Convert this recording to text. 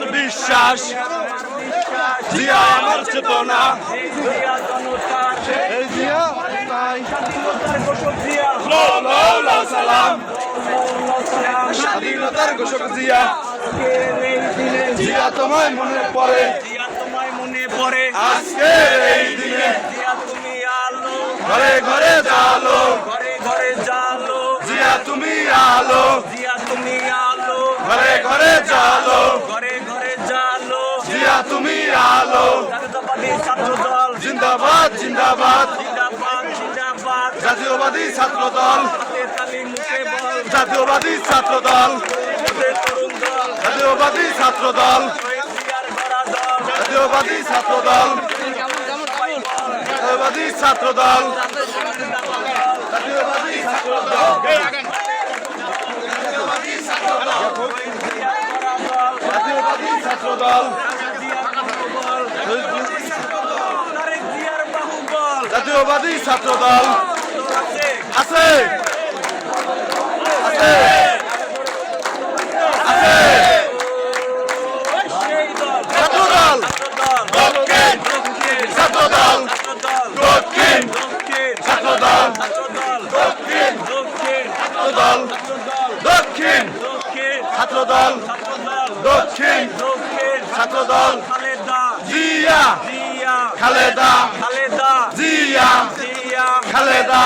আমার বিশ্বাস জিয়া আমার চেতনা। সালাম। স্বাধীনতার ঘোষক জিয়া। জিয়া তোমায় মনে পড়ে। তোমায় মনে পড়ে আজকে এই দিনে। তুমি আলো ঘরে ঘরে জালো ঘরে ঘরে জালো জিয়া তুমি আলো। জিয়া তুমি আলো ঘরে ঘরে জালো ছাত্র দল জাতীয়বাদী ছাত্র দল জাতীয়বাদী ছাত্র দল জাতীয়বাদী ছাত্র দল জাতীয়বাদী ছাত্র জাতীয়বাদী ছাত্র জাতীয়বাদী ছাত্র জাতীয়বাদী ছাত্র আছে আছে আছে আছে সেই দল ছাত্র দল দল দক্ষিণ দক্ষিণ ছাত্র দল দল দক্ষিণ দক্ষিণ ছাত্র দল দল দক্ষিণ দল দক্ষিণ। দক্ষিণ ছাত্র দল দল দক্ষিণ। দক্ষিণ ছাত্র দল খালেদা জিয়া। খালেদা। খালেদা। জিয়া। জিয়া। খালেদা।